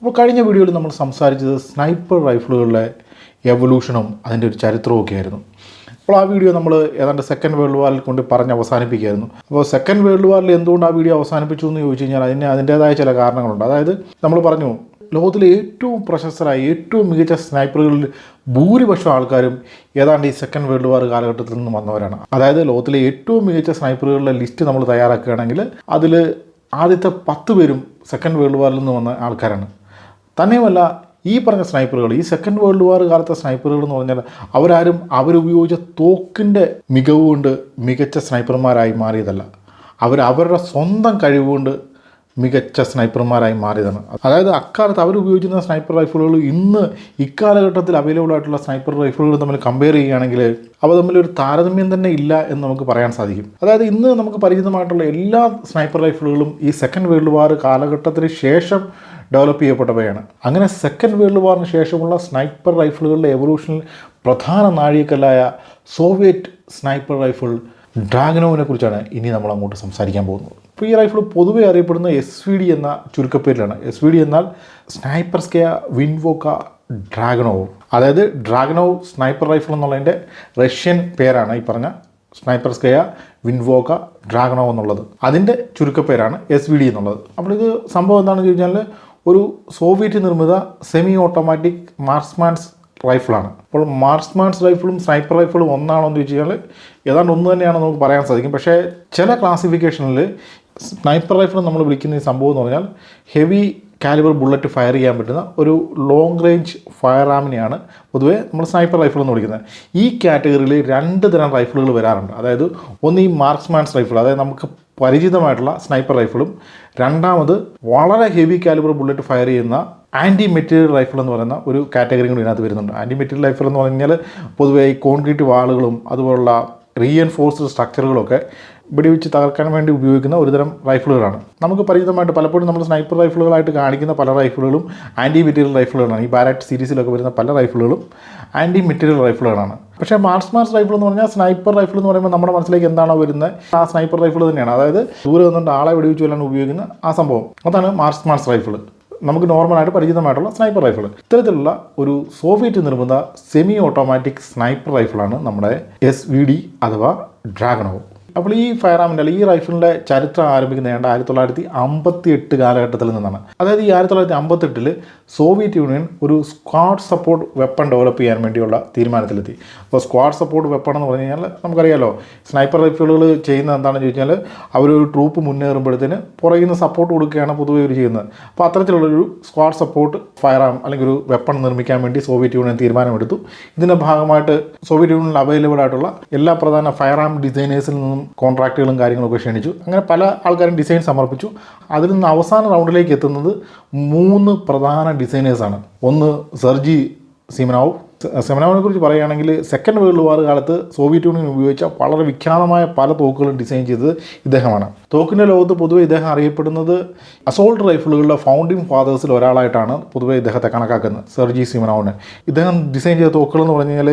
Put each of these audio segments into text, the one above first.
അപ്പോൾ കഴിഞ്ഞ വീഡിയോയിൽ നമ്മൾ സംസാരിച്ചത് സ്നൈപ്പർ റൈഫിളുകളുടെ എവല്യൂഷനും അതിന്റെ ഒരു ചരിത്രവും ഒക്കെ ആയിരുന്നു അപ്പോൾ ആ വീഡിയോ നമ്മൾ ഏതാണ്ട് സെക്കൻഡ് വേൾഡ് വാറിൽ കൊണ്ട് പറഞ്ഞ് അവസാനിപ്പിക്കുകയായിരുന്നു. അപ്പോൾ സെക്കൻഡ് വേൾഡ് വാറിൽ എന്തുകൊണ്ട് ആ വീഡിയോ അവസാനിപ്പിച്ചു എന്ന് ചോദിച്ചു കഴിഞ്ഞാൽ അതിന് അതിന്റേതായ ചില കാരണങ്ങളുണ്ട്. അതായത് നമ്മൾ പറഞ്ഞു ലോകത്തിലെ ഏറ്റവും പ്രശസ്തരായ ഏറ്റവും മികച്ച സ്നൈപ്പറുകളിൽ ഭൂരിപക്ഷം ആൾക്കാരും ഏതാണ്ട് ഈ സെക്കൻഡ് വേൾഡ് വാർ കാലഘട്ടത്തിൽ നിന്ന് വന്നവരാണ്. അതായത് ലോകത്തിലെ ഏറ്റവും മികച്ച സ്നൈപ്പറുകളുടെ ലിസ്റ്റ് നമ്മൾ തയ്യാറാക്കുകയാണെങ്കിൽ അതിൽ ആദ്യത്തെ പത്ത് പേരും സെക്കൻഡ് വേൾഡ് വാറിൽ നിന്ന് വന്ന ആൾക്കാരാണ്. തന്നെയുമല്ല ഈ പറഞ്ഞ സ്നൈപ്പറുകൾ ഈ സെക്കൻഡ് വേൾഡ് വാർ കാലത്തെ സ്നൈപ്പറുകൾ എന്ന് പറഞ്ഞാൽ അവരാരും അവരുപയോഗിച്ച തോക്കിന്റെ മികവ് കൊണ്ട് മികച്ച സ്നൈപ്പർമാരായി മാറിയതല്ല. അവർ അവരുടെ സ്വന്തം കഴിവുകൊണ്ട് മികച്ച സ്നൈപ്പർമാരായി മാറിയതാണ്. അതായത് അക്കാലത്ത് അവർ സ്നൈപ്പർ റൈഫിളുകൾ ഇന്ന് ഇക്കാലഘട്ടത്തിൽ അവൈലബിൾ ആയിട്ടുള്ള സ്നൈപ്പർ റൈഫിളുകൾ തമ്മിൽ കമ്പയർ ചെയ്യുകയാണെങ്കിൽ അവ തമ്മിൽ ഒരു താരതമ്യം തന്നെ ഇല്ല എന്ന് നമുക്ക് പറയാൻ സാധിക്കും. അതായത് ഇന്ന് നമുക്ക് പരിചിതമായിട്ടുള്ള എല്ലാ സ്നൈപ്പർ റൈഫിളുകളും ഈ സെക്കൻഡ് വേൾഡ് വാർ കാലഘട്ടത്തിന് ശേഷം ഡെവലപ്പ് ചെയ്യപ്പെട്ടവയാണ്. അങ്ങനെ സെക്കൻഡ് വേൾഡ് വാറിന് ശേഷമുള്ള സ്നൈപ്പർ റൈഫിളുകളുടെ എവല്യൂഷനിൽ പ്രധാന നാഴികക്കല്ലായ സോവിയറ്റ് സ്നൈപ്പർ റൈഫിൾ ഡ്രാഗനോവിനെ കുറിച്ചാണ് ഇനി നമ്മൾ അങ്ങോട്ട് സംസാരിക്കാൻ പോകുന്നത്. ഇപ്പോൾ ഈ റൈഫിൾ പൊതുവെ അറിയപ്പെടുന്ന എസ് വി ഡി എന്ന ചുരുക്കപ്പേരിലാണ്. എസ് വി ഡി എന്നാൽ സ്നൈപ്പർ സ്കയ വിൻവോക്ക ഡ്രാഗനോവ് അതായത് ഡ്രാഗനോവ് സ്നൈപ്പർ റൈഫിൾ എന്നുള്ളതിന്റെ റഷ്യൻ പേരാണ് ഈ പറഞ്ഞ സ്നൈപ്പർ സ്കയ വിൻവോക്ക ഡ്രാഗനോവ് എന്നുള്ളത്. അതിന്റെ ചുരുക്കപ്പേരാണ് എസ് വി ഡി എന്നുള്ളത്. അപ്പോൾ ഇത് സംഭവം എന്താണെന്ന് ചോദിച്ചാൽ ഒരു സോവിയറ്റ് നിർമ്മിത സെമി ഓട്ടോമാറ്റിക് മാർസ്മാൻസ് റൈഫിളാണ് അപ്പോൾ മാർസ്മാൻസ് റൈഫിളും സ്നൈപ്പർ റൈഫിളും ഒന്നാണോ എന്ന് ചോദിച്ചു കഴിഞ്ഞാൽ ഏതാണ്ട് ഒന്ന് തന്നെയാണെന്ന് നമുക്ക് പറയാൻ സാധിക്കും. പക്ഷേ ചില ക്ലാസിഫിക്കേഷനിൽ സ്നൈപ്പർ റൈഫിൾ നമ്മൾ വിളിക്കുന്ന ഈ സംഭവം എന്ന് പറഞ്ഞാൽ ഹെവി കാലിബർ ബുള്ളറ്റ് ഫയർ ചെയ്യാൻ പറ്റുന്ന ഒരു ലോങ് റേഞ്ച് ഫയർ ആമിനെയാണ് പൊതുവേ നമ്മൾ സ്നൈപ്പർ റൈഫിൾ എന്ന് വിളിക്കുന്നത്. ഈ കാറ്റഗറിയിൽ രണ്ട് തരം റൈഫിളുകൾ വരാറുണ്ട്. അതായത് ഒന്ന് ഈ മാർക്സ്മാൻസ് റൈഫിൾ അതായത് നമുക്ക് പരിചിതമായിട്ടുള്ള സ്നൈപ്പർ റൈഫിളും രണ്ടാമത് വളരെ ഹെവി കാലിബർ ബുള്ളറ്റ് ഫയർ ചെയ്യുന്ന ആന്റി മെറ്റീരിയൽ റൈഫിൾ എന്ന് പറയുന്ന ഒരു കാറ്റഗറി കൂടി ഇതിനകത്ത് വരുന്നുണ്ട്. ആന്റി മെറ്റീരിയൽ റൈഫിൾ എന്ന് പറഞ്ഞാൽ പൊതുവേ ഈ കോൺക്രീറ്റ് വാളുകളും അതുപോലുള്ള റീഎൻഫോഴ്സ്ഡ് സ്ട്രക്ചറുകളൊക്കെ വെടിവെച്ച് തകർക്കാൻ വേണ്ടി ഉപയോഗിക്കുന്ന ഒരുതരം റൈഫിളുകളാണ്. നമുക്ക് പരിചിതമായിട്ട് പലപ്പോഴും നമ്മൾ സ്നൈപ്പർ റൈഫിളുകളായിട്ട് കാണിക്കുന്ന പല റൈഫിളുകളും ആന്റി മെറ്റീരിയൽ റൈഫിളുകളാണ്. ഈ ബാരറ്റ് സീരീസിലൊക്കെ വരുന്ന പല റൈഫിളുകളും ആന്റി മെറ്റീരിയൽ റൈഫിളുകളാണ്. പക്ഷേ മാർസ് മാർസ് റൈഫിൾ എന്ന് പറഞ്ഞാൽ സ്നൈപ്പർ റൈഫിൾ എന്ന് പറയുമ്പോൾ നമ്മുടെ മനസ്സിലേക്ക് എന്താണോ വരുന്നത്? ആ സ്നൈപ്പർ റൈഫിൾ തന്നെയാണ്. അതായത് ദൂരെ നിന്നുകൊണ്ട് ആളെ വെടിവെച്ച് കൊല്ലാൻ ഉപയോഗിക്കുന്ന ആ സംഭവം. അതാണ് മാർസ് മാർസ് റൈഫിൾ. നമുക്ക് നോർമലായിട്ട് പരിചിതമായിട്ടുള്ള സ്നൈപ്പർ റൈഫിൾ. ഇത്തരത്തിലുള്ള ഒരു സോവിയറ്റ് നിർമ്മിത സെമി ഓട്ടോമാറ്റിക് സ്നൈപ്പർ റൈഫിളാണ് നമ്മുടെ എസ് വി ഡി അഥവാ ഡ്രാഗണോ അപ്പോൾ ഈ ഫയർ ആമിന്റെ ഈ റൈഫിളിന്റെ ചരിത്രം ആരംഭിക്കുന്നത് ഏതാണ്ട് ആയിരത്തി തൊള്ളായിരത്തി അമ്പത്തി എട്ട് കാലഘട്ടത്തിൽ നിന്നാണ്. അതായത് ഈ ആയിരത്തി തൊള്ളായിരത്തി അമ്പത്തെട്ടിൽ സോവിയറ്റ് യൂണിയൻ ഒരു സ്ക്വാഡ് സപ്പോർട്ട് വെപ്പൺ ഡെവലപ്പ് ചെയ്യാൻ വേണ്ടിയുള്ള തീരുമാനത്തിലെത്തി. അപ്പോൾ സ്ക്വാഡ് സപ്പോർട്ട് വെപ്പൺ എന്ന് പറഞ്ഞു കഴിഞ്ഞാൽ നമുക്കറിയാലോ സ്നൈപ്പർ റൈഫിളുകൾ ചെയ്യുന്നത് എന്താണെന്ന് ചോദിച്ചാൽ അവരൊരു ട്രൂപ്പ് മുന്നേറുമ്പോഴത്തേന് പുറകിൽ നിന്ന് സപ്പോർട്ട് കൊടുക്കുകയാണ് പൊതുവെ ഇവർ ചെയ്യുന്നത്. അപ്പോൾ അത്തരത്തിലുള്ളൊരു സ്ക്വാഡ് സപ്പോർട്ട് ഫയർ ആം അല്ലെങ്കിൽ ഒരു വെപ്പൺ നിർമ്മിക്കാൻ വേണ്ടി സോവിയറ്റ് യൂണിയൻ തീരുമാനമെടുത്തു. ഇതിന്റെ ഭാഗമായിട്ട് സോവിയറ്റ് യൂണിയനിൽ അവൈലബിൾ ആയിട്ടുള്ള എല്ലാ പ്രധാന ഫയർ ആം ഡിസൈനേഴ്സിൽ നിന്നും കോൺട്രാക്റ്റുകളും കാര്യങ്ങളൊക്കെ ക്ഷണിച്ചു. അങ്ങനെ പല ആൾക്കാരും ഡിസൈൻ സമർപ്പിച്ചു. അതിൽ നിന്ന് അവസാന റൗണ്ടിലേക്ക് എത്തുന്നത് മൂന്ന് പ്രധാന ഡിസൈനേഴ്സാണ് ഒന്ന് സെർജി സിമനാവ് സെമനാവിനെ കുറിച്ച് പറയുകയാണെങ്കിൽ സെക്കൻഡ് വേൾഡ് വാർ കാലത്ത് സോവിയറ്റ് യൂണിയൻ ഉപയോഗിച്ച വളരെ വിഖ്യാതമായ പല തോക്കുകളും ഡിസൈൻ ചെയ്തത് ഇദ്ദേഹമാണ്. തോക്കിന്റെ ലോകത്ത് പൊതുവെ ഇദ്ദേഹം അറിയപ്പെടുന്നത് അസോൾട്ട് റൈഫിളുകളുടെ ഫൗണ്ടിങ് ഫാദേഴ്സിൽ ഒരാളായിട്ടാണ് പൊതുവെ ഇദ്ദേഹത്തെ കണക്കാക്കുന്നത് സെർജി സിമനാവിന് ഇദ്ദേഹം ഡിസൈൻ ചെയ്ത തോക്കുകൾ എന്ന് പറഞ്ഞു കഴിഞ്ഞാൽ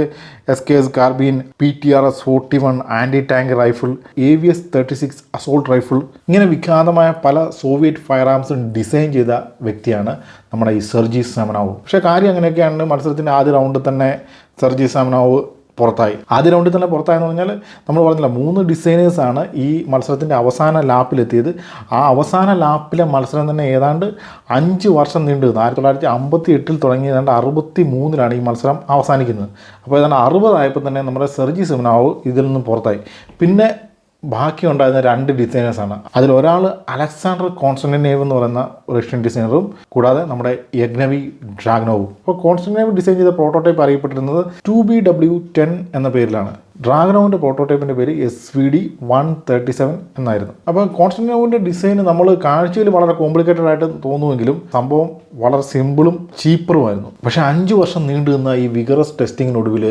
S K S carbine P T R S forty one anti tank rifle A V S thirty six assault rifle ഇങ്ങനെ വിഖ്യാതമായ പല സോവിയറ്റ് ഫയർ ആംസും ഡിസൈൻ ചെയ്ത വ്യക്തിയാണ് നമ്മുടെ ഈ സെർജി സാമനാവ്. പക്ഷേ കാര്യം അങ്ങനെയൊക്കെയാണ് മത്സരത്തിന്റെ ആദ്യ റൗണ്ടിൽ തന്നെ സെർജി സാമനാവ് പുറത്തായി. ആദ്യ റൗണ്ടിൽ തന്നെ പുറത്തായെന്ന് പറഞ്ഞാൽ നമ്മൾ പറഞ്ഞില്ല മൂന്ന് ഡിസൈനേഴ്സാണ് ഈ മത്സരത്തിന്റെ അവസാന ലാപ്പിലെത്തിയത്. ആ അവസാന ലാപ്പിലെ മത്സരം തന്നെ ഏതാണ്ട് അഞ്ച് വർഷം നീണ്ടു. നിന്നു ആയിരത്തി തൊള്ളായിരത്തി അമ്പത്തി എട്ടിൽ തുടങ്ങി ഏതാണ്ട് അറുപത്തി മൂന്നിലാണ് ഈ മത്സരം അവസാനിക്കുന്നത്. അപ്പോൾ ഏതാണ്ട് അറുപതായപ്പോൾ തന്നെ നമ്മുടെ സെർജി സിമനാവ് ഇതിൽ നിന്നും പുറത്തായി. പിന്നെ ബാക്കി ഉണ്ടായിരുന്ന രണ്ട് ഡിസൈനേഴ്സാണ് അതിൽ ഒരാൾ അലക്സാണ്ടർ കോൺസ്റ്റന്റിനേവ് എന്ന് പറയുന്ന റഷ്യൻ ഡിസൈനറും കൂടാതെ നമ്മുടെ യഗ്നവി ഡ്രാഗ്നോവും. അപ്പോൾ കോൺസ്റ്റന്റിനേവ് ഡിസൈൻ ചെയ്ത പ്രോട്ടോടൈപ്പ് അറിയപ്പെട്ടിരുന്നത് ടു ബി ഡബ്ല്യു ടെൻ എന്ന പേരിലാണ്. ഡ്രാഗനോവിന്റെ പ്രോട്ടോടൈപ്പിന്റെ പേര് S V D one thirty seven എന്നായിരുന്നു. അപ്പോൾ കോൺസ്റ്റന്റിനോവിന്റെ ഡിസൈൻ നമ്മൾ കാഴ്ചയിൽ വളരെ കോംപ്ലിക്കേറ്റഡ് ആയിട്ട് തോന്നുമെങ്കിലും സംഭവം വളരെ സിമ്പിളും ചീപ്പറുമായിരുന്നു പക്ഷേ അഞ്ച് വർഷം നീണ്ടു നിന്ന ഈ വിഗറസ് ടെസ്റ്റിങ്ങിനൊടുവിൽ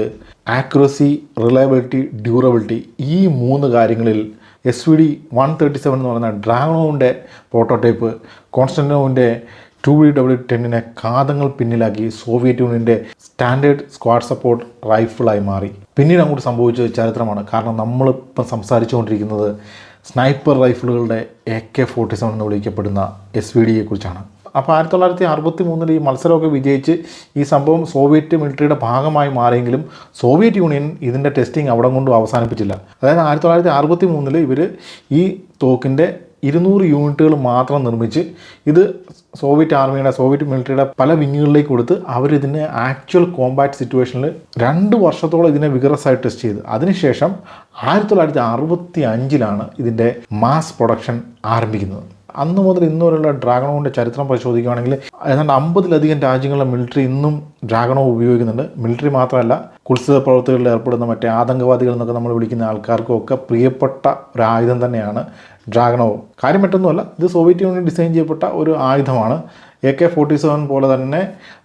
ആക്യുറസി റിലയബിലിറ്റി ഡ്യൂറബിലിറ്റി ഈ മൂന്ന് കാര്യങ്ങളിൽ S V D one thirty seven എന്ന് പറയുന്ന ഡ്രാഗണോവിന്റെ പ്രോട്ടോടൈപ്പ് കോൺസ്റ്റന്റോവിന്റെ ടു വി ഡബ്ല്യു ടെന്നിനെ കാതങ്ങൾ പിന്നിലാക്കി സോവിയറ്റ് യൂണിയന്റെ സ്റ്റാൻഡേർഡ് സ്ക്വാഡ് സപ്പോർട്ട് റൈഫിളായി മാറി. പിന്നീട് അങ്ങോട്ട് സംഭവിച്ചത് ചരിത്രമാണ്. കാരണം നമ്മളിപ്പം സംസാരിച്ചുകൊണ്ടിരിക്കുന്നത് സ്നൈപ്പർ റൈഫിളുകളുടെ എ കെ ഫോർട്ടി സെവൻ എന്ന് വിളിക്കപ്പെടുന്ന എസ് വി ഡിയെ കുറിച്ചാണ് അപ്പോൾ ആയിരത്തി തൊള്ളായിരത്തി അറുപത്തി മൂന്നിൽ ഈ മത്സരമൊക്കെ വിജയിച്ച് ഈ സംഭവം സോവിയറ്റ് മിലിറ്ററിയുടെ ഭാഗമായി മാറിയെങ്കിലും സോവിയറ്റ് യൂണിയൻ ഇതിന്റെ ടെസ്റ്റിംഗ് അവിടെ കൊണ്ടും അവസാനിപ്പിച്ചില്ല. അതായത് ആയിരത്തി തൊള്ളായിരത്തി അറുപത്തി മൂന്നിൽ ഇവർ ഈ തോക്കിന്റെ ഇരുന്നൂറ് യൂണിറ്റുകൾ മാത്രം നിർമ്മിച്ച് ഇത് സോവിയറ്റ് ആർമിയുടെ സോവിയറ്റ് മിലിറ്ററിയുടെ പല വിങ്ങുകളിലേക്ക് കൊടുത്ത് അവരിതിനെ ആക്ച്വൽ കോമ്പാറ്റ് സിറ്റുവേഷനിൽ രണ്ട് വർഷത്തോളം ഇതിനെ വിഗ്രസായി ടെസ്റ്റ് ചെയ്ത്. അതിനുശേഷം ആയിരത്തി തൊള്ളായിരത്തി അറുപത്തി അഞ്ചിലാണ് ഇതിന്റെ മാസ് പ്രൊഡക്ഷൻ ആരംഭിക്കുന്നത്. അന്ന് മുതൽ ഇന്ന് വരെയുള്ള ഡ്രാഗണോവിന്റെ ചരിത്രം പരിശോധിക്കുകയാണെങ്കിൽ ഏതാണ്ട് അമ്പതിലധികം രാജ്യങ്ങളിലെ മിലിറ്ററി ഇന്നും ഡ്രാഗണോ ഉപയോഗിക്കുന്നുണ്ട്. മിലിറ്ററി മാത്രമല്ല കുത്സിത പ്രവർത്തികളിൽ ഏർപ്പെടുന്ന മറ്റേ ആതങ്കവാദികൾ എന്നൊക്കെ നമ്മൾ വിളിക്കുന്ന ആൾക്കാർക്കും ഒക്കെ പ്രിയപ്പെട്ട ഒരു ആയുധം തന്നെയാണ് ഡ്രാഗണോ കാര്യം മറ്റൊന്നുമല്ല ഇത് സോവിയറ്റ് യൂണിയൻ ഡിസൈൻ ചെയ്യപ്പെട്ട ഒരു ആയുധമാണ്. എ കെ ഫോർട്ടി സെവൻ പോലെ തന്നെ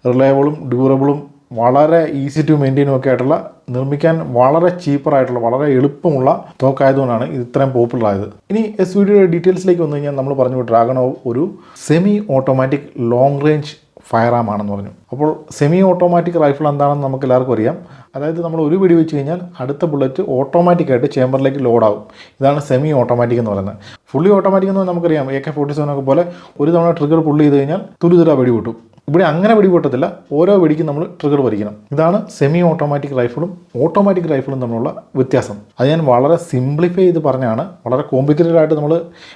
റിലയബിളും ഡ്യൂറബിളും വളരെ ഈസി ടു മെയിന്റെയിനും ഒക്കെ ആയിട്ടുള്ള നിർമ്മിക്കാൻ വളരെ ചീപ്പറായിട്ടുള്ള വളരെ എളുപ്പമുള്ള തോക്കായതുകൊണ്ടാണ് ഇത് ഇത്രയും പോപ്പുലർ ആയത്. ഇനി എസ് വീഡിയോയുടെ ഡീറ്റെയിൽസിലേക്ക് വന്നു കഴിഞ്ഞാൽ നമ്മൾ പറഞ്ഞു ഡ്രാഗണോ ഒരു semi automatic long range firearm ആണെന്ന് പറഞ്ഞു. അപ്പോൾ സെമി ഓട്ടോമാറ്റിക് റൈഫിൾ എന്താണെന്ന് നമുക്ക് എല്ലാവർക്കും അറിയാം. അതായത് നമ്മൾ ഒരു വെടി വെച്ച് കഴിഞ്ഞാൽ അടുത്ത ബുള്ളറ്റ് ഓട്ടോമാറ്റിക്കായിട്ട് ചേമ്പറിലേക്ക് ലോഡാവും ഇതാണ് സെമി ഓട്ടോമാറ്റിക് എന്ന് പറയുന്നത്. ഫുള്ളി ഓട്ടോമാറ്റിക് എന്ന് നമുക്കറിയാം എ കെ ഫോർട്ടി സെവൻ ഒക്കെ പോലെ ഒരു തവണ ട്രിഗർ പുള്ളി ചെയ്ത് കഴിഞ്ഞാൽ തുരുതുര വെടി പൊട്ടും ഇവിടെ അങ്ങനെ വെടിപൊട്ടത്തില്ല ഓരോ വെടിക്കും നമ്മൾ ട്രിഗർ വലിക്കണം ഇതാണ് സെമി ഓട്ടോമാറ്റിക് റൈഫിളും ഓട്ടോമാറ്റിക് റൈഫിളും തമ്മിലുള്ള വ്യത്യാസം. അത് ഞാൻ വളരെ സിംപ്ലിഫൈ ചെയ്ത് പറഞ്ഞാണ്. വളരെ കോംപ്ലിക്കേറ്റഡ് ആയിട്ട് നമ്മൾ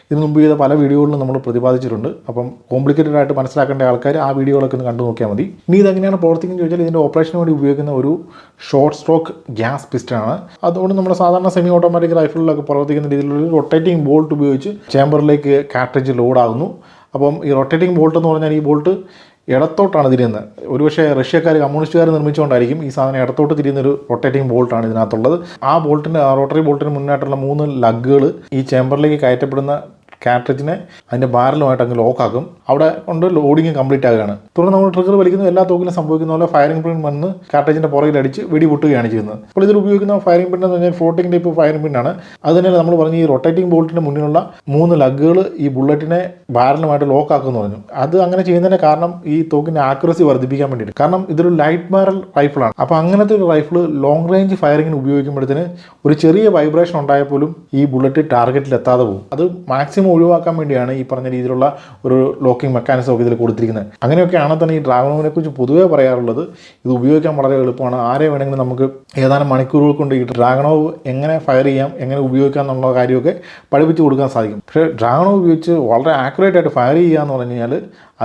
ഇതിനു മുമ്പ് ചെയ്ത പല വീഡിയോകളിലും നമ്മൾ പ്രതിപാദിച്ചിട്ടുണ്ട്. അപ്പം കോംപ്ലിക്കേറ്റഡ് ആയിട്ട് മനസ്സിലാക്കേണ്ട ആൾക്കാർ ആ വീഡിയോകളൊക്കെ ഒന്ന് കണ്ടു നോക്കിയാൽ മതി. ഇനി ഇതെങ്ങനെയാണ് പ്രവർത്തിക്കുന്നത് ചോദിച്ചാൽ ഇതിന്റെ ഓപ്പറേഷന് വേണ്ടി ഉപയോഗിക്കുന്ന ഒരു ഷോർട്ട് സ്ട്രോക്ക് ഗ്യാസ് പിസ്റ്റനാണ് അതുകൊണ്ട് നമ്മുടെ സാധാരണ സെമി ഓട്ടോമാറ്റിക് റൈഫിളിലൊക്കെ പ്രവർത്തിക്കുന്ന രീതിയിലുള്ള റൊട്ടേറ്റിംഗ് ബോൾട്ട് ഉപയോഗിച്ച് ചേമ്പറിലേക്ക് കാട്രേജ് ലോഡാകുന്നു അപ്പം ഈ റൊട്ടേറ്റിംഗ് ബോൾട്ട് എന്ന് പറഞ്ഞാൽ ഈ ബോൾട്ട് ഇടത്തോട്ടാണ് തിരിയുന്നത്. ഒരുപക്ഷെ റഷ്യക്കാർ കമ്മ്യൂണിസ്റ്റുകാർ നിർമ്മിച്ചുകൊണ്ടായിരിക്കും ഈ സാധനം ഇടത്തോട്ട് തിരിയുന്ന ഒരു റൊട്ടേറ്റിംഗ് ബോൾട്ടാണ് ഇതിനകത്തുള്ളത്. ആ ബോൾട്ടിന്റെ റോട്ടറി ബോൾട്ടിന് മുന്നായിട്ടുള്ള മൂന്ന് ലഗ്ഗുകൾ ഈ ചേമ്പറിലേക്ക് കയറ്റപ്പെടുന്ന കാട്രേജിനെ അതിന്റെ ബാരലുമായിട്ട് അങ്ങ് ലോക്കാക്കും അവിടെ കൊണ്ട് ലോഡിങ് കംപ്ലീറ്റ് ആകുകയാണ്. തുടർന്ന് നമ്മൾ ട്രിഗർ വലിക്കുന്നു എല്ലാ തോക്കിലും സംഭവിക്കുന്ന പോലെ ഫയറിംഗ് പിൻ വന്ന് കാട്രേജിന്റെ പുറകിൽ അടിച്ച് വെടി പൊട്ടുകയാണ് ചെയ്യുന്നത്. അപ്പോൾ ഇതിൽ ഉപയോഗിക്കുന്ന ഫയറിംഗ് പിൻ എന്ന് പറഞ്ഞാൽ ഫ്ലോട്ടിംഗ് ടൈപ്പ് ഫയറിംഗ് പിന്നാണ് അത് തന്നെ നമ്മൾ പറഞ്ഞ ഈ റൊട്ടേറ്റിംഗ് ബോൾട്ടിന്റെ മുന്നിലുള്ള മൂന്ന് ലഗ്ഗുകൾ ഈ ബുള്ളറ്റിനെ ബാരലുമായിട്ട് ലോക്ക് ആക്കുമെന്ന് പറഞ്ഞു. അത് അങ്ങനെ ചെയ്യുന്നതിന്റെ കാരണം ഈ തോക്കിന്റെ ആക്യുറസി വർദ്ധിപ്പിക്കാൻ വേണ്ടിയിട്ട്. കാരണം ഇതൊരു ലൈറ്റ് ബാരൽ റൈഫിളാണ് അപ്പോൾ അങ്ങനത്തെ ഒരു റൈഫിൾ ലോങ് റേഞ്ച് ഫയറിംഗിന് ഉപയോഗിക്കുമ്പോഴത്തേന് ഒരു ചെറിയ വൈബ്രേഷൻ ഉണ്ടായാൽ പോലും ഈ ബുള്ളറ്റ് ടാർഗറ്റിൽ എത്താതെ പോകും. അത് മാക്സിമം ഒഴിവാക്കാൻ വേണ്ടിയാണ് ഈ പറഞ്ഞ രീതിയിലുള്ള ഒരു ലോക്കിംഗ് മെക്കാനിസം ഒക്കെ ഇതിൽ കൊടുത്തിരിക്കുന്നത്. അങ്ങനെയൊക്കെയാണ് തന്നെ ഈ ഡ്രാഗണോവിനെ കുറിച്ച് പൊതുവേ പറയാറുള്ളത്. ഇത് ഉപയോഗിക്കാൻ വളരെ എളുപ്പമാണ്. ആരെ വേണമെങ്കിലും നമുക്ക് ഏതാനും മണിക്കൂറുകൾ കൊണ്ട് ഈ ഡ്രാഗണോവ് എങ്ങനെ ഫയർ ചെയ്യാം എങ്ങനെ ഉപയോഗിക്കാം എന്നുള്ള കാര്യമൊക്കെ പഠിപ്പിച്ചു കൊടുക്കാൻ സാധിക്കും. പക്ഷേ ഡ്രാഗണോ ഉപയോഗിച്ച് വളരെ ആക്യുറേറ്റ് ആയിട്ട് ഫയർ ചെയ്യുക എന്ന് പറഞ്ഞു കഴിഞ്ഞാൽ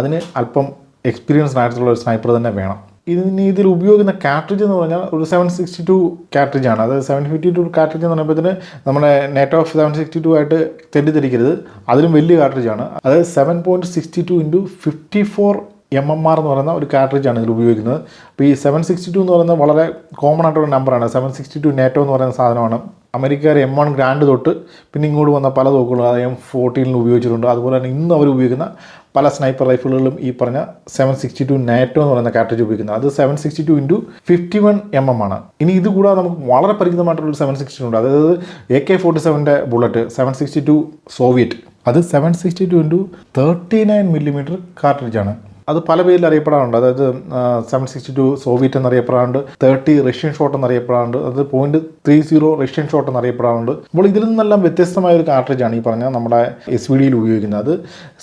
അതിന് അല്പം എക്സ്പീരിയൻസ്ഡ് ആയിട്ടുള്ള ഒരു സ്നൈപ്പർ തന്നെ വേണം. ഇതിന് ഇതിൽ ഉപയോഗിക്കുന്ന കാട്രിഡ്ജ് എന്ന് പറഞ്ഞാൽ ഒരു സെവൻ സിക്സ്റ്റി ടു കാട്രിഡ്ജ് ആണ്. അതായത് സെവൻ ഫിഫ്റ്റി ടു കാട്രിഡ്ജ് എന്ന് പറയുമ്പോഴത്തേന് നമ്മുടെ net off seven sixty two ആയിട്ട് തെറ്റിദ്ധരിക്കരുത്. അതിലും വലിയ കാട്രിഡ്ജ് ആണ്. അതായത് seven point sixty two into fifty four M M R എന്ന് പറയുന്ന ഒരു കാട്രിഡ്ജ് ആണ് ഇതിൽ ഉപയോഗിക്കുന്നത്. അപ്പോൾ ഈ സെവൻ സിക്സ്റ്റി ടു എന്ന് പറയുന്നത് വളരെ കോമൺ ആയിട്ടുള്ള നമ്പറാണ് സെവൻ സിക്സ്റ്റി ടു നേറ്റോ എന്ന് പറയുന്ന സാധനമാണ്. അമേരിക്കക്കാർ എം വൺ ഗ്രാൻഡ് തൊട്ട് പിന്നെ ഇങ്ങോട്ട് വന്ന പല തോക്കുകളും അത് എം ഫോർട്ടീനിൽ ഉപയോഗിച്ചിട്ടുണ്ട്. അതുപോലെ തന്നെ ഇന്ന് അവർ ഉപയോഗിക്കുന്ന പല സ്നൈപ്പർ റൈഫിളുകളും ഈ പറഞ്ഞ സെവൻ സിക്സ്റ്റി ടു നാറ്റോ എന്ന് പറയുന്ന കാറ്റേജ് ഉപയോഗിക്കുന്നത്. അത് seven sixty two into fifty one M M ആണ്. ഇനി ഇത് കൂടാതെ നമുക്ക് വളരെ പരിചിതമായിട്ടുള്ള സെവൻ സിക്സ്റ്റി ടു ഉണ്ട്. അതായത് A K forty സെവന്റെ bullet seven sixty two Soviet അത് seven sixty two into thirty nine millimetre കാർട്രിഡ്ജാണ് അത് പല പേരിൽ അറിയപ്പെടാറുണ്ട്. അതായത് സെവൻ സിക്സ്റ്റി ടു സോവിയറ്റ് എന്നറിയപ്പെടാറുണ്ട് തേർട്ടി റഷ്യൻ ഷോട്ട് എന്നറിയപ്പെടാറുണ്ട് അത് point three zero Russian short എന്നറിയപ്പെടാറുണ്ട്. അപ്പോൾ ഇതിൽ നിന്നെല്ലാം വ്യത്യസ്തമായ ഒരു കാർട്രേജ് ആണ് ഈ പറഞ്ഞ നമ്മുടെ എസ് വി ഡിയിൽ ഉപയോഗിക്കുന്നത്. അത്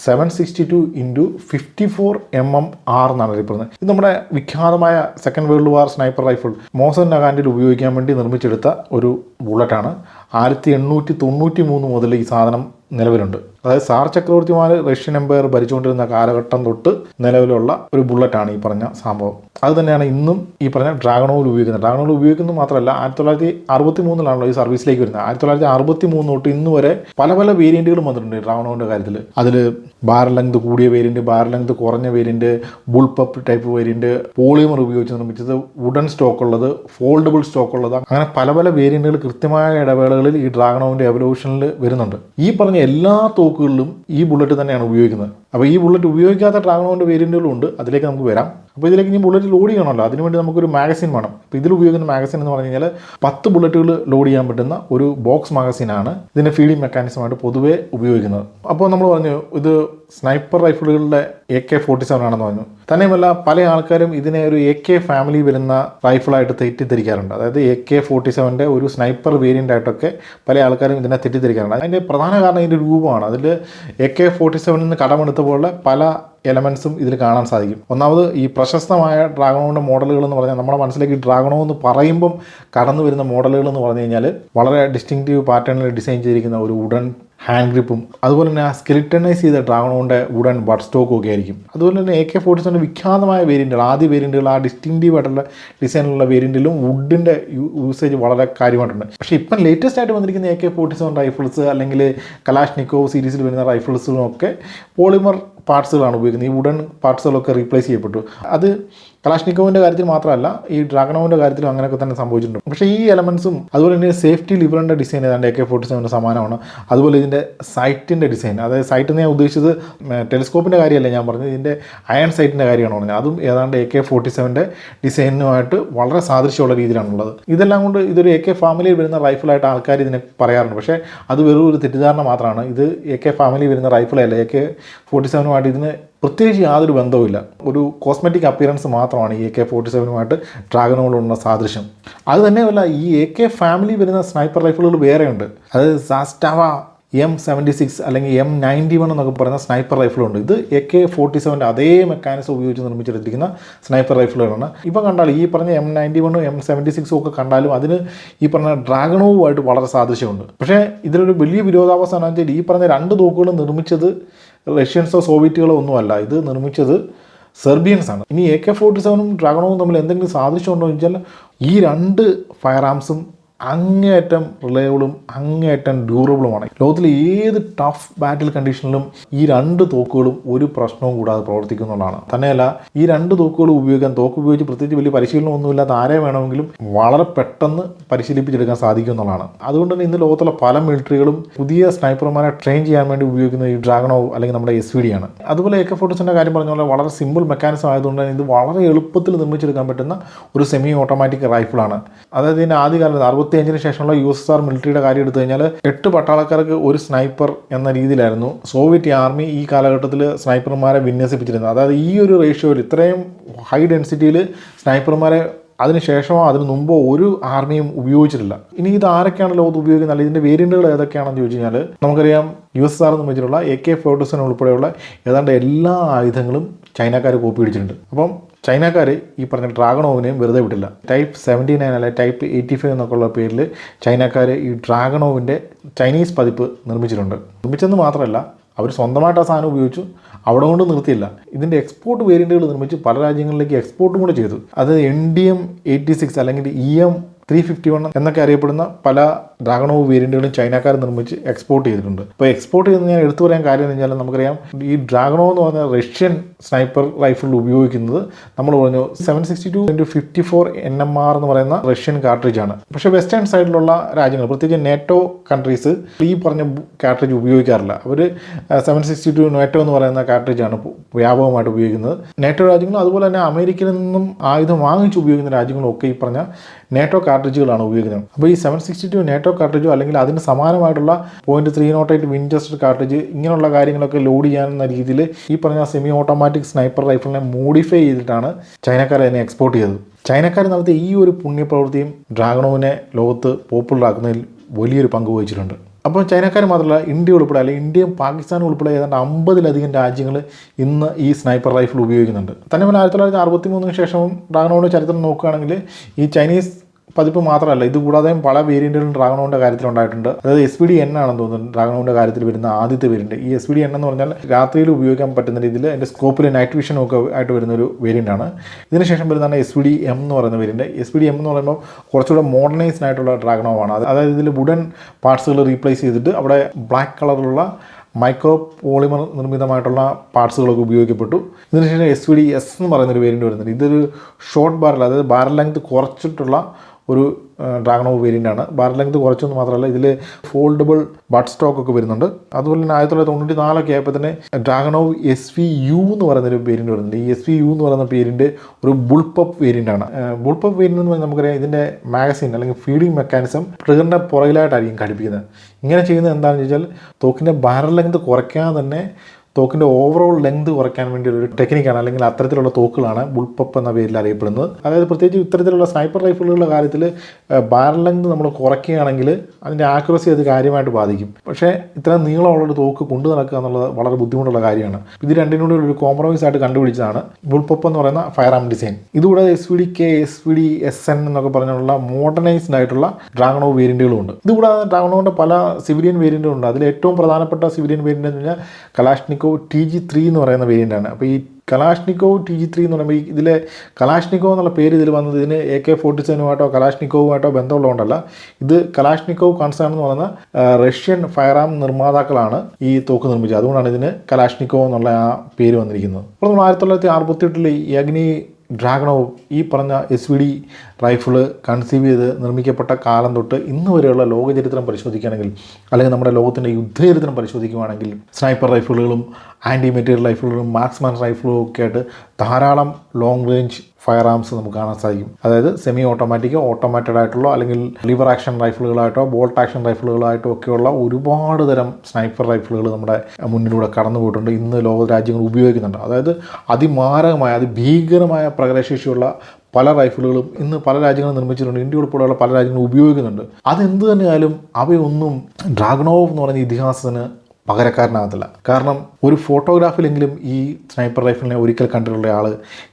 seven sixty two into fifty four M M R എന്നാണ് അറിയപ്പെടുന്നത്. ഇത് നമ്മുടെ വിഖ്യാതമായ second world war sniper rifle Mosin നഗാൻഡിൽ ഉപയോഗിക്കാൻ വേണ്ടി നിർമ്മിച്ചെടുത്ത ഒരു ബുള്ളറ്റാണ് ആയിരത്തി എണ്ണൂറ്റി തൊണ്ണൂറ്റി മൂന്ന് മുതൽ ഈ സാധനം നിലവിലുണ്ട്. അതായത് സാർ ചക്രവർത്തിമാർ റഷ്യൻ എംപയർ ഭരിച്ചുകൊണ്ടിരുന്ന കാലഘട്ടം തൊട്ട് നിലവിലുള്ള ഒരു ബുള്ളറ്റാണ് ഈ പറഞ്ഞ സംഭവം. അത് തന്നെയാണ് ഇന്നും ഈ പറഞ്ഞ ഡ്രാഗണോൾ ഉപയോഗിക്കുന്നത്. ഡ്രാഗണോൾ ഉപയോഗിക്കുന്നത് മാത്രമല്ല ആയിരത്തി തൊള്ളായിരത്തി അറുപത്തി മൂന്നിലാണല്ലോ ഈ സർവീസിലേക്ക് വരുന്നത്. ആയിരത്തി തൊള്ളായിരത്തി അറുപത്തി മൂന്ന് തൊട്ട് ഇന്ന് വരെ പല പല വേരിയന്റുകളും വന്നിട്ടുണ്ട് ഡ്രാഗണോളിന്റെ കാര്യത്തിൽ അതിൽ ബാർ ലെങ്ത് കൂടിയ വേരിയന്റ് ബാർ ലെങ്ത് കുറഞ്ഞ variant bullpup type variant polymer ഉപയോഗിച്ച് നിർമ്മിച്ചത് വുഡൻ സ്റ്റോക്ക് ഉള്ളത് ഫോൾഡബിൾ സ്റ്റോക്ക് ഉള്ളത് അങ്ങനെ പല പല വേരിയന്റുകൾ കൃത്യമായ ഇടവേളകളിൽ ഈ ഡ്രാഗണോവിന്റെ എവല്യൂഷനിൽ വരുന്നുണ്ട്. ഈ പറഞ്ഞ എല്ലാ തോക്കുകളിലും ഈ ബുള്ളറ്റ് തന്നെയാണ് ഉപയോഗിക്കുന്നത്. അപ്പോൾ ഈ ബുള്ളറ്റ് ഉപയോഗിക്കാത്ത ഡ്രാഗണോവിന്റെ വേരിയന്റുകളും ഉണ്ട് അതിലേക്ക് നമുക്ക് വരാം. അപ്പോൾ ഇതിലേക്ക് ഇനി ബുള്ളറ്റ് ലോഡ് ചെയ്യണമല്ലോ. അതിനുവേണ്ടി നമുക്കൊരു മാഗസിൻ വേണം. അപ്പോൾ ഇതിൽ ഉപയോഗിക്കുന്ന മാഗസിൻ എന്ന് പറഞ്ഞു കഴിഞ്ഞാൽ പത്ത് ബുള്ളറ്റുകൾ ലോഡ് ചെയ്യാൻ പറ്റുന്ന ഒരു ബോക്സ് മാഗസിനാണ് ഇതിന്റെ ഫീഡിംഗ് മെക്കാനിസമായിട്ട് പൊതുവേ ഉപയോഗിക്കുന്നത്. അപ്പോൾ നമ്മൾ പറഞ്ഞു ഇത് സ്നൈപ്പർ റൈഫിളുകളുടെ എ കെ ഫോർട്ടി സെവൻ ആണെന്ന് പറഞ്ഞു. തന്നെയുമല്ല പല ആൾക്കാരും ഇതിനെ ഒരു എ കെ ഫാമിലി വരുന്ന റൈഫിളായിട്ട് തെറ്റിദ്ധരിക്കാറുണ്ട്. അതായത് എ കെ ഫോർട്ടി സെവന്റെ ഒരു സ്നൈപ്പർ വേരിയന്റ് ആയിട്ടൊക്കെ പല ആൾക്കാരും ഇതിനെ തെറ്റിദ്ധരിക്കാറുണ്ട്. അതിന്റെ പ്രധാന കാരണം ഇതിന്റെ രൂപമാണ്. അതിൽ എ കെ ഫോർട്ടി സെവനിൽ നിന്ന് കടമെടുത്ത് ഇപ്പോഴത്തെ പോലെ പല എലമെൻസും ഇതിൽ കാണാൻ സാധിക്കും. ഒന്നാമത് ഈ പ്രശസ്തമായ ഡ്രാഗണോന്റെ മോഡലുകൾ എന്ന് പറഞ്ഞാൽ നമ്മുടെ മനസ്സിലേക്ക് ഡ്രാഗണോ എന്ന് പറയുമ്പം കടന്നു വരുന്ന മോഡലുകൾ എന്ന് പറഞ്ഞു കഴിഞ്ഞാൽ വളരെ ഡിസ്റ്റിങ്റ്റീവ് പാറ്റേണിൽ ഡിസൈൻ ചെയ്തിരിക്കുന്ന ഒരു വുഡൻ ഹാൻഡ് ഗ്രിപ്പും അതുപോലെ തന്നെ ആ സ്കെലിറ്റനൈസ് ചെയ്ത ഡ്രാഗണോന്റെ വുഡൻ ബഡ് സ്റ്റോക്കും ഒക്കെ ആയിരിക്കും. അതുപോലെ തന്നെ എ കെ ഫോർട്ടി സെവന്റെ വിഖ്യാതമായ വേരിയന്റുകൾ ആദ്യ വേരിയന്റുകൾ ആ ഡിസ്റ്റിങ്റ്റീവ് ആയിട്ടുള്ള ഡിസൈനിലുള്ള വേരിയന്റിലും വുഡിന്റെ യൂസേജ് വളരെ കാര്യമായിട്ടുണ്ട്. പക്ഷേ ഇപ്പം ലേറ്റസ്റ്റ് ആയിട്ട് വന്നിരിക്കുന്ന A K forty seven rifles അല്ലെങ്കിൽ കലാഷ് നിക്കോവ് സീരീസിൽ വരുന്ന റൈഫിൾസും ഒക്കെ പോളിമർ പാർട്സുകളാണ് ഉപയോഗിക്കുന്നത്. ഈ വുഡൻ പാർട്സുകളൊക്കെ റീപ്ലേസ് ചെയ്യപ്പെട്ടു. അത് കലാഷ്നിക്കോവിന്റെ കാര്യത്തിൽ മാത്രമല്ല ഈ ഡ്രാഗണോവിന്റെ കാര്യത്തിലും അങ്ങനെയൊക്കെ തന്നെ സംഭവിച്ചിട്ടുണ്ട്. പക്ഷേ ഈ എലമെൻസും അതുപോലെ തന്നെ സേഫ്റ്റി ലിബറിന്റെ ഡിസൈൻ ഏതാണ്ട് എ കെ ഫോർട്ടി സെവന്റെ സമാനമാണ്. അതുപോലെ ഇതിന്റെ സൈറ്റിന്റെ ഡിസൈൻ അതായത് സൈറ്റ് എന്ന് ഞാൻ ഉദ്ദേശിച്ചത് ടെലിസ്കോപ്പിന്റെ കാര്യമല്ല ഞാൻ പറഞ്ഞത്. ഇതിന്റെ അയൺ സൈറ്റിന്റെ കാര്യമാണ് പറഞ്ഞത്. അതും ഏതാണ്ട് എ കെ ഫോർട്ടി സെവന്റെ ഡിസൈനുമായിട്ട് വളരെ സാദൃശ്യമുള്ള രീതിയിലാണുള്ളത്. ഇതെല്ലാം കൊണ്ട് ഇതൊരു എ കെ ഫാമിലിയിൽ വരുന്ന റൈഫിളായിട്ട് ആൾക്കാർ ഇതിനെ പറയാറുണ്ട്. പക്ഷേ അത് വെറും ഒരു തെറ്റിദ്ധാരണ മാത്രമാണ്. ഇത് എ കെ ഫാമിലി വരുന്ന റൈഫിളല്ല എ കെ ഫോർട്ടി സെവനുമായിട്ട് ഇതിന് പ്രത്യേകിച്ച് യാതൊരു ബന്ധവുമില്ല. ഒരു കോസ്മെറ്റിക് അപ്പിയറൻസ് മാത്രമാണ് ഈ എ കെ ഫോർട്ടി സെവനുമായിട്ട് ഡ്രാഗണോടുള്ള സാദൃശ്യം. അത് തന്നെയല്ല ഈ എ കെ ഫാമിലി വരുന്ന സ്നൈപ്പർ റൈഫിളുകൾ വേറെയുണ്ട്. അതായത് സാസ്റ്റാവ എം സെവന്റി സിക്സ് അല്ലെങ്കിൽ എം നയന്റി വൺ എന്നൊക്കെ പറയുന്ന സ്നൈപ്പർ റൈഫിളുണ്ട് ഇത് എ കെ ഫോർട്ടി സെവന്റെ അതേ മെക്കാനിസം ഉപയോഗിച്ച് നിർമ്മിച്ചെടുത്തിരിക്കുന്ന സ്നൈപ്പർ റൈഫിളുകളാണ് ഇപ്പം കണ്ടാൽ ഈ പറഞ്ഞ എം നയന്റി വണ്ണും എം സെവന്റി സിക്സും ഒക്കെ കണ്ടാലും അതിന് ഈ പറഞ്ഞ ഡ്രാഗണവുമായിട്ട് വളരെ സാദൃശ്യമുണ്ട്. പക്ഷേ ഇതിലൊരു വലിയ വിരോധാവസ്ഥ എന്ന് വെച്ചാൽ ഈ പറഞ്ഞ രണ്ട് തോക്കുകളും നിർമ്മിച്ചത് റഷ്യൻസോ സോവിയറ്റുകളോ ഒന്നുമല്ല. ഇത് നിർമ്മിച്ചത് സെർബിയൻസ് ആണ് ഇനി എ കെ ഫോർട്ടി സെവനും ഡ്രാഗണവും തമ്മിൽ എന്തെങ്കിലും സാദൃശ്യമുണ്ടോ എന്ന് വെച്ചാൽ ഈ രണ്ട് ഫയർ ആംസും അങ്ങേയറ്റം റിലയബിളും അങ്ങേയറ്റം ഡ്യൂറബിളുമാണ് ലോകത്തിലെ ഏത് ടഫ് ബാറ്റിൽ കണ്ടീഷനിലും ഈ രണ്ട് തോക്കുകളും ഒരു പ്രശ്നവും കൂടാതെ പ്രവർത്തിക്കുന്നതാണ്. തന്നെയല്ല ഈ രണ്ട് തോക്കുകളും ഉപയോഗിക്കാൻ തോക്ക് ഉപയോഗിച്ച് പ്രത്യേകിച്ച് വലിയ പരിശീലനം ഒന്നുമില്ലാത്ത ആരെ വേണമെങ്കിലും വളരെ പെട്ടെന്ന് പരിശീലിപ്പിച്ചെടുക്കാൻ സാധിക്കും എന്നുള്ളതാണ് അതുകൊണ്ട് തന്നെ ഇന്ന് ലോകത്തുള്ള പല മിലിറ്ററികളും പുതിയ സ്നൈപ്പർമാരെ ട്രെയിൻ ചെയ്യാൻ വേണ്ടി ഉപയോഗിക്കുന്ന ഈ ഡ്രാഗണോ അല്ലെങ്കിൽ നമ്മുടെ എസ് വി ഡി ആണ്. അതുപോലെ എ കെ കാര്യം പറഞ്ഞ പോലെ വളരെ സിമ്പിൾ മെക്കാനിസം ആയതുകൊണ്ട് തന്നെ ഇത് വളരെ എളുപ്പത്തിൽ നിർമ്മിച്ചെടുക്കാൻ പറ്റുന്ന ഒരു സെമി ഓട്ടോമാറ്റിക് റൈഫിളാണ് അതായത് ഇതിന്റെ ആദ്യകാലത്ത് അറുപത്തി അഞ്ചിന് ശേഷമുള്ള യു എസ് ആർ മിലിറ്ററിയുടെ കാര്യം എടുത്തു കഴിഞ്ഞാൽ എട്ട് പട്ടാളക്കാർക്ക് ഒരു സ്നൈപ്പർ എന്ന രീതിയിലായിരുന്നു സോവിയറ്റ് ആർമി ഈ കാലഘട്ടത്തിൽ സ്നൈപ്പർമാരെ വിന്യസിപ്പിച്ചിരുന്നത്. അതായത് ഈ ഒരു റേഷ്യോയിൽ ഇത്രയും ഹൈ ഡെൻസിറ്റിയിൽ സ്നൈപ്പർമാരെ അതിനുശേഷമോ അതിനു മുമ്പോ ഒരു ആർമിയും ഉപയോഗിച്ചിട്ടില്ല. ഇനി ഇത് ആരൊക്കെയാണ് ലോകത്ത് ഉപയോഗിക്കുന്നത്? അല്ലെങ്കിൽ ഇതിന്റെ വേരിയന്റുകൾ ഏതൊക്കെയാണെന്ന് ചോദിച്ചു കഴിഞ്ഞാൽ നമുക്കറിയാം യു എസ് ആർ എന്ന് വെച്ചിട്ടുള്ള എ കെ ഫോർട്ടിസൺ ഉൾപ്പെടെയുള്ള ഏതാണ്ട് എല്ലാ ആയുധങ്ങളും ചൈനക്കാർ കോപ്പി അടിച്ചിട്ടുണ്ട്. അപ്പം ചൈനക്കാർ ഈ പറഞ്ഞ ഡ്രാഗൺ ഓവിനെയും വെറുതെ വിട്ടില്ല. ടൈപ്പ് സെവന്റി നയൻ അല്ലെ ടൈപ്പ് എയ്റ്റി ഫൈവ് എന്നൊക്കെ ഉള്ള പേരിൽ ചൈനക്കാർ ഈ ഡ്രാഗൺ ഓവിന്റെ ചൈനീസ് പതിപ്പ് നിർമ്മിച്ചിട്ടുണ്ട്. നിർമ്മിച്ചെന്ന് മാത്രമല്ല അവർ സ്വന്തമായിട്ട് ആ സാധനം ഉപയോഗിച്ചു അവിടെ കൊണ്ട് നിർത്തിയില്ല. ഇതിന്റെ എക്സ്പോർട്ട് വേരിയന്റുകൾ നിർമ്മിച്ച് പല രാജ്യങ്ങളിലേക്ക് എക്സ്പോർട്ടും കൂടെ ചെയ്തു. അത് N D M eighty six അല്ലെങ്കിൽ E M three fifty one എന്നൊക്കെ അറിയപ്പെടുന്ന പല ഡ്രാഗണോ വേരിയന്റുകളും ചൈനക്കാർ നിർമ്മിച്ച് എക്സ്പോർട്ട് ചെയ്തിട്ടുണ്ട്. അപ്പോൾ എക്സ്പോർട്ട് ചെയ്ത് ഞാൻ എടുത്തു പറയാൻ കാര്യം എന്ന് വെച്ചാൽ നമുക്കറിയാം ഈ ഡ്രാഗണോ എന്ന് പറഞ്ഞാൽ റഷ്യൻ സ്നൈപ്പർ റൈഫിൾ ഉപയോഗിക്കുന്നത് നമ്മൾ പറഞ്ഞു seven sixty two into fifty four N M R എന്ന് പറയുന്ന റഷ്യൻ കാർട്രിഡ്ജ് ആണ്. പക്ഷേ വെസ്റ്റേൺ സൈഡിലുള്ള രാജ്യങ്ങൾ പ്രത്യേകിച്ച് നേറ്റോ കൺട്രീസ് ഈ പറഞ്ഞ കാർട്രിഡ്ജ് ഉപയോഗിക്കാറില്ല. അവർ സെവൻ സിക്സ്റ്റി ടു നേറ്റോ എന്ന് പറയുന്ന കാർട്രിഡ്ജ് ആണ് വ്യാപകമായിട്ട് ഉപയോഗിക്കുന്നത്. നേറ്റോ രാജ്യങ്ങളും അതുപോലെ തന്നെ അമേരിക്കയിൽ നിന്നും ആയുധം വാങ്ങിച്ച് ഉപയോഗിക്കുന്ന രാജ്യങ്ങളും ഒക്കെ ഈ പറഞ്ഞ നേറ്റോ കാർട്രിഡ്ജുകളാണ് ഉപയോഗിക്കുന്നത്. അപ്പോൾ ഈ സെവൻ സിക്സ്റ്റി ടു നേറ്റോ കാർട്രിഡ്ജോ അല്ലെങ്കിൽ അതിന് സമാനമായിട്ടുള്ള point three naught eight Winchester cartridge ഇങ്ങനെയുള്ള കാര്യങ്ങളൊക്കെ ലോഡ് ചെയ്യാവുന്ന രീതിയിൽ ഈ പറഞ്ഞ സെമി ഓട്ടോമാറ്റിക് സ്നൈപ്പർ റൈഫിളിനെ മോഡിഫൈ ചെയ്തിട്ടാണ് ചൈനക്കാർ അതിനെ എക്സ്പോർട്ട് ചെയ്തത്. ചൈനക്കാർ നടത്തിയ ഈ ഒരു പുണ്യപ്രവൃത്തിയും ഡ്രാഗണോവിനെ ലോകത്ത് പോപ്പുലർ ആക്കുന്നതിൽ വലിയൊരു പങ്ക് വഹിച്ചിട്ടുണ്ട്. അപ്പോൾ ചൈനക്കാർ മാത്രമല്ല ഇന്ത്യ ഉൾപ്പെടെ അല്ലെങ്കിൽ ഇന്ത്യയും പാകിസ്ഥാനും ഉൾപ്പെടെ ഏതാണ്ട് അമ്പതിലധികം രാജ്യങ്ങൾ ഇന്ന് ഈ സ്നൈപ്പർ റൈഫിൾ ഉപയോഗിക്കുന്നുണ്ട്. തന്നെ പോലെ ആയിരത്തി തൊള്ളായിരത്തി അറുപത്തി മൂന്നിന് ശേഷവും ഡ്രാഗണോയുടെ ചരിത്രം നോക്കുകയാണെങ്കിൽ ഈ ചൈനീസ് പതിപ്പ് മാത്രമല്ല ഇതുകൂടാതെ പല വേരിയന്റുകളും ഡ്രാഗണോന്റെ കാര്യത്തിൽ ഉണ്ടായിട്ടുണ്ട്. അതായത് എസ് പി ഡി എൻ ആണെന്ന് തോന്നുന്നു ഡ്രാഗണോന്റെ കാര്യത്തിൽ വരുന്ന ആദ്യത്തെ വേരിയന്റ് ഈ എസ് പി ഡി എൻ എന്ന് പറഞ്ഞാൽ രാത്രിയിൽ ഉപയോഗിക്കാൻ പറ്റുന്ന രീതിയിൽ അതിന്റെ സ്കോപ്പിൽ നൈറ്റ് വിഷനും ഒക്കെ ആയിട്ട് വരുന്ന ഒരു വേരിയന്റ് ആണ്. ഇതിനുശേഷം വരുന്നതാണ് എസ് പി ഡി എം എന്ന് പറയുന്ന variant S P D M എന്ന് പറയുമ്പോൾ കുറച്ചുകൂടെ മോഡേണൈസ്ഡ് ആയിട്ടുള്ള ഡ്രാഗണോ ആണ്. അതായത് ഇതിൽ വുഡൻ പാർട്സുകൾ റീപ്ലേസ് ചെയ്തിട്ട് അവിടെ ബ്ലാക്ക് കളറിലുള്ള മൈക്രോ പോളിമർ നിർമ്മിതമായിട്ടുള്ള പാർട്സുകളൊക്കെ ഉപയോഗിക്കപ്പെട്ടു. ഇതിനുശേഷം എസ് വി ഡി എസ് എന്ന് പറയുന്നൊരു വേരിയന്റ് വരുന്നുണ്ട്. ഇതൊരു ഷോർട്ട് ബാരൽ അതായത് ബാരൽ ലെങ്ത് കുറച്ചിട്ടുള്ള ഒരു ഡ്രാഗൺ ഓഫ് വേരിയന്റ് ആണ്. ബാർ ലെങ്ത് കുറച്ചൊന്നും മാത്രമല്ല ഇതിൽ ഫോൾഡബിൾ ബട്ട് സ്റ്റോക്ക് ഒക്കെ വരുന്നുണ്ട്. അതുപോലെ തന്നെ ആയിരത്തി തൊള്ളായിരത്തി തൊണ്ണൂറ്റി നാലൊക്കെ ആയപ്പോൾ തന്നെ ഡ്രാഗണോ എസ് വി യു എന്ന് പറയുന്നൊരു പേരിന്റ് വരുന്നുണ്ട്. ഈ എസ് വി യു എന്ന് പറയുന്ന പേരിന്റെ ഒരു ബുൾപ്പപ്പ് വേരിയന്റ് ആണ്. ബുൾപ്പപ്പ് വേരിയന്റ് എന്ന് പറഞ്ഞാൽ നമുക്കറിയാം ഇതിന്റെ മാഗസിൻ അല്ലെങ്കിൽ ഫീഡിംഗ് മെക്കാനിസം ട്രിഗറിന്റെ പുറകിലായിട്ടായിരിക്കും ഘടിപ്പിക്കുന്നത്. ഇങ്ങനെ ചെയ്യുന്നത് എന്താണെന്ന് വെച്ചാൽ തോക്കിന്റെ ബാരൽ ലെങ്ത് കുറയ്ക്കാതെ തന്നെ തോക്കിന്റെ ഓവറോൾ ലെങ്ത് കുറയ്ക്കാൻ വേണ്ടി ഒരു ടെക്നിക്കാണ് അല്ലെങ്കിൽ അത്തരത്തിലുള്ള തോക്കുകളാണ് ബുൾപ്പപ്പ് എന്ന പേരിൽ അറിയപ്പെടുന്നത്. അതായത് പ്രത്യേകിച്ച് ഇത്തരത്തിലുള്ള സ്നൈപ്പർ റൈഫിളുകളുടെ കാര്യത്തിൽ ബാരൽ ലെങ്ത് നമ്മൾ കുറയ്ക്കുകയാണെങ്കിൽ അതിന്റെ ആക്യുറസി അത് കാര്യമായിട്ട് ബാധിക്കും. പക്ഷേ ഇത്ര നീളമുള്ള ഒരു തോക്ക് കൊണ്ടു നടക്കുക എന്നുള്ളത് വളരെ ബുദ്ധിമുട്ടുള്ള കാര്യമാണ്. ഇത് രണ്ടിനും ഒരു കോംപ്രമൈസ് ആയിട്ട് കണ്ടുപിടിച്ചതാണ് ബുൾപ്പപ്പ് എന്ന് പറയുന്ന ഫയർ ആം ഡിസൈൻ ഇതുകൂടാതെ S V D K S V D S N എന്നൊക്കെ പറഞ്ഞുള്ള മോഡേണൈസ്ഡ് ആയിട്ടുള്ള ഡ്രാഗണോ വേരിയന്റുകളും ഉണ്ട് ഇതുകൂടാതെ ഡ്രാഗണോന്റെ പല സിവിലിയൻ വേരിയന്റുകളുണ്ട് അതിൽ ഏറ്റവും പ്രധാനപ്പെട്ട സിവിലിയൻ വേരിയന്റ് എന്ന് പറഞ്ഞാൽ കലാഷ്നിക്കോ ടി ജി ത്രീ എന്ന് പറയുന്ന വേരിയന്റാണ്. അപ്പോൾ ഈ കലാഷ്നിക്കോ ടി ജി ത്രീ എന്ന് പറയുമ്പോൾ ഇതിലെ കലാഷ്നിക്കോ എന്നുള്ള പേര് ഇതിൽ വന്നത് ഇതിന് എ കെ ഫോർട്ടി സെവനുമായിട്ടോ കലാഷ്നിക്കോവുമായിട്ടോ ബന്ധമുള്ളതുകൊണ്ടല്ല. ഇത് കലാഷ്നിക്കോ കൺസേൺ എന്ന് പറയുന്ന റഷ്യൻ ഫയർ ആം നിർമ്മാതാക്കളാണ് ഈ തോക്ക് നിർമ്മിച്ചത്. അതുകൊണ്ടാണ് ഇതിന് കലാഷ്നിക്കോ എന്നുള്ള ആ പേര് വന്നിരിക്കുന്നത്. അപ്പോൾ നമ്മൾ ആയിരത്തി തൊള്ളായിരത്തി അറുപത്തി എട്ടിൽ ഈ അഗ്നി ഡ്രാഗണോ ഈ പറഞ്ഞ S V D rifle conceive ചെയ്ത് നിർമ്മിക്കപ്പെട്ട കാലം തൊട്ട് ഇന്ന് വരെയുള്ള ലോകചരിത്രം പരിശോധിക്കുകയാണെങ്കിൽ അല്ലെങ്കിൽ നമ്മുടെ ലോകത്തിന്റെ യുദ്ധചരിത്രം പരിശോധിക്കുകയാണെങ്കിൽ സ്നൈപ്പർ റൈഫിളുകളും ആന്റി മെറ്റീരിയൽ റൈഫിളുകളും മാക്സ്മാൻ റൈഫിളും ഒക്കെ ആയിട്ട് ധാരാളം ലോങ് റേഞ്ച് ഫയർ ആംസ് നമുക്ക് കാണാൻ സാധിക്കും. അതായത് സെമി ഓട്ടോമാറ്റിക്കോ ഓട്ടോമാറ്റഡ് ആയിട്ടുള്ള അല്ലെങ്കിൽ ലിവർ ആക്ഷൻ റൈഫിളുകളായിട്ടോ ബോൾട്ട് ആക്ഷൻ റൈഫിളുകളായിട്ടോ ഒക്കെയുള്ള ഒരുപാട് തരം സ്നൈപ്പർ റൈഫിളുകൾ നമ്മുടെ മുന്നിലൂടെ കടന്നു പോയിട്ടുണ്ട്. ഇന്ന് ലോക രാജ്യങ്ങൾ ഉപയോഗിക്കുന്നുണ്ട്. അതായത് അതിമാരകമായ അതിഭീകരമായ പ്രകടശേഷിയുള്ള പല റൈഫിളുകളും ഇന്ന് പല രാജ്യങ്ങളും നിർമ്മിച്ചിട്ടുണ്ട്. ഇന്ത്യ ഉൾപ്പെടെയുള്ള പല രാജ്യങ്ങളും ഉപയോഗിക്കുന്നുണ്ട്. അതെന്ത് തന്നെയായാലും അവയൊന്നും ഡ്രാഗണോവ് എന്ന് പറയുന്ന ഇതിഹാസത്തിന് പകരക്കാരനാകത്തില്ല. കാരണം ഒരു ഫോട്ടോഗ്രാഫിലെങ്കിലും ഈ സ്നൈപ്പർ റൈഫിളിനെ ഒരിക്കൽ കണ്ടിട്ടുള്ള ആൾ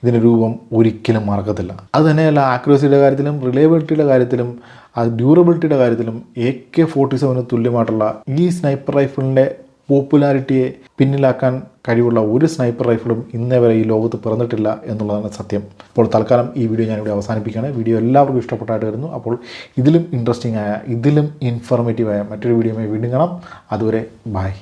ഇതിന്റെ രൂപം ഒരിക്കലും മറക്കത്തില്ല. അത് തന്നെയല്ല ആക്യുറസിയുടെ കാര്യത്തിലും റിലയബിലിറ്റിയുടെ കാര്യത്തിലും ആ ഡ്യൂറബിലിറ്റിയുടെ കാര്യത്തിലും എ കെ ഫോർട്ടി സെവന് തുല്യമായിട്ടുള്ള ഈ സ്നൈപ്പർ റൈഫിളിന്റെ പോപ്പുലാരിറ്റിയെ പിന്നിലാക്കാൻ കഴിവുള്ള ഒരു സ്നൈപ്പർ റൈഫിളും ഇന്നേ വരെ ഈ ലോകത്ത് പിറന്നിട്ടില്ല എന്നുള്ളതാണ് സത്യം. അപ്പോൾ തൽക്കാലം ഈ വീഡിയോ ഞാനിവിടെ അവസാനിപ്പിക്കുകയാണ്. വീഡിയോ എല്ലാവർക്കും ഇഷ്ടപ്പെട്ടായിട്ട് വരുന്നു. അപ്പോൾ ഇതിലും ഇൻട്രസ്റ്റിംഗ് ആയ ഇതിലും ഇൻഫോർമേറ്റീവായ മറ്റൊരു വീഡിയോയുമായി വീണ്ടും കാണാം. അതുവരെ ബൈ.